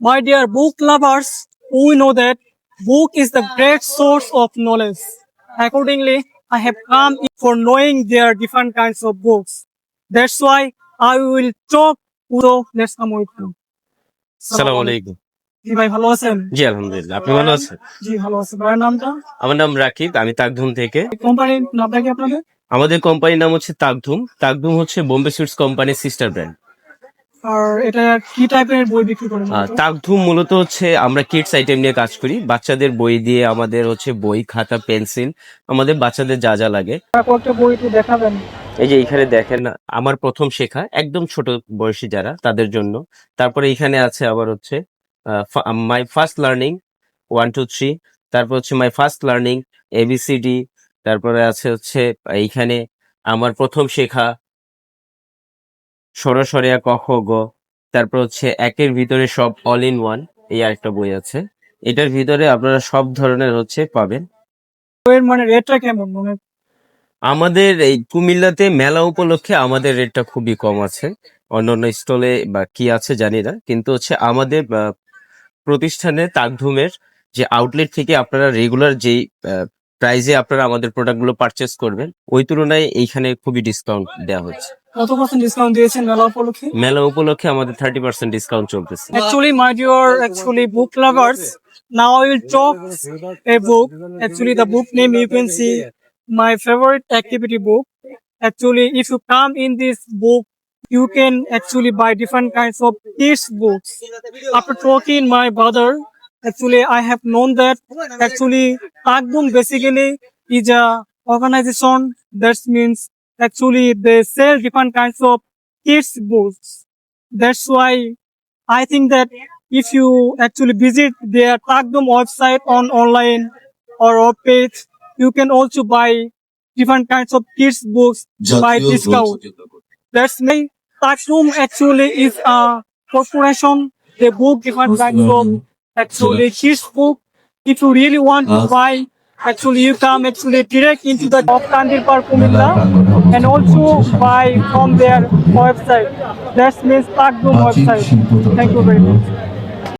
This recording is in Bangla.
My dear book lovers, we know that book is the great source of knowledge. Accordingly, I have come for knowing their different kinds of books. That's why I will talk. So let's come with you. সালাম আলাইকুম জি ভাই ভালো আছেন জি আলহামদুলিল্লাহ আপনি ভালো আছেন জি ভালো আছি ভাইয়ের নামটা আমার নাম রাকিব আমি তাকধুম থেকে কোম্পানির নামটা কি আপনাদের আমাদের কোম্পানির নাম হচ্ছে তাকধুম তাকধুম হচ্ছে বোম্বে সুইটস কোম্পানির সিস্টার ব্র্যান্ড আর এটা কি টাইপের বই বিক্রি করেন তাকধুম মূলত হচ্ছে আমরা কিডস আইটেম নিয়ে কাজ করি। বাচ্চাদের বই দিয়ে আমাদের হচ্ছে বই খাতা পেন্সিল আমাদের বাচ্চাদের যা যা লাগে। কয়েকটা বই একটু দেখাবেন। এই যে এখানে দেখেন আমার প্রথম শেখা একদম ছোট বয়সী যারা তাদের জন্য। তারপরে এখানে আছে আবার হচ্ছে my first learning one two three তারপর হচ্ছে মাই ফার্স্ট লার্নিং এবিসিডি তারপরে আছে হচ্ছে এইখানে আমার প্রথম শেখা সরাসরিয়া ক খ গ তারপর হচ্ছে একের ভিতরে সব অল ইন ওয়ান এই আরেকটা বই আছে। এটার ভিতরে আপনারা সব ধরনের হচ্ছে পাবেন। বইয়ের মানে রেটটা কেমন মানে আমাদের এই কুমিল্লাতে মেলা উপলক্ষে আমাদের রেটটা খুবই কম আছে। অন্যান্য স্টলে বা কি আছে জানি না কিন্তু হচ্ছে আমাদের প্রতিষ্ঠানে তাকধুমের যে আউটলেট থেকে আপনারা রেগুলার যেই প্রাইজে আপনারা আমাদের প্রোডাক্টগুলো পারচেস করবেন। ওই তুলনায় এইখানে খুবই ডিসকাউন্ট দেওয়া হচ্ছে। মেলা উপলক্ষে? আমাদের থার্টি পার্সেন্ট ডিসকাউন্ট চলতেছে। Actually my dear actually book lovers now I will a book actually the book name you can see my favourite activity book actually if come in this book you can actually buy different kinds of tips books after talking my brother actually I have known that actually Takdum basically is a organization that means actually they sell different kinds of kids books. That's why I think that if you actually visit their Takdum website on online or web page, you can also buy different kinds of kids books by discount. That's me. Takdum actually is a corporation. They book different kinds of actually his book. If you really want to buy, actually you come actually direct into the of Kandir Park and also buy from their website. That means Pakdum website. Thank you very much.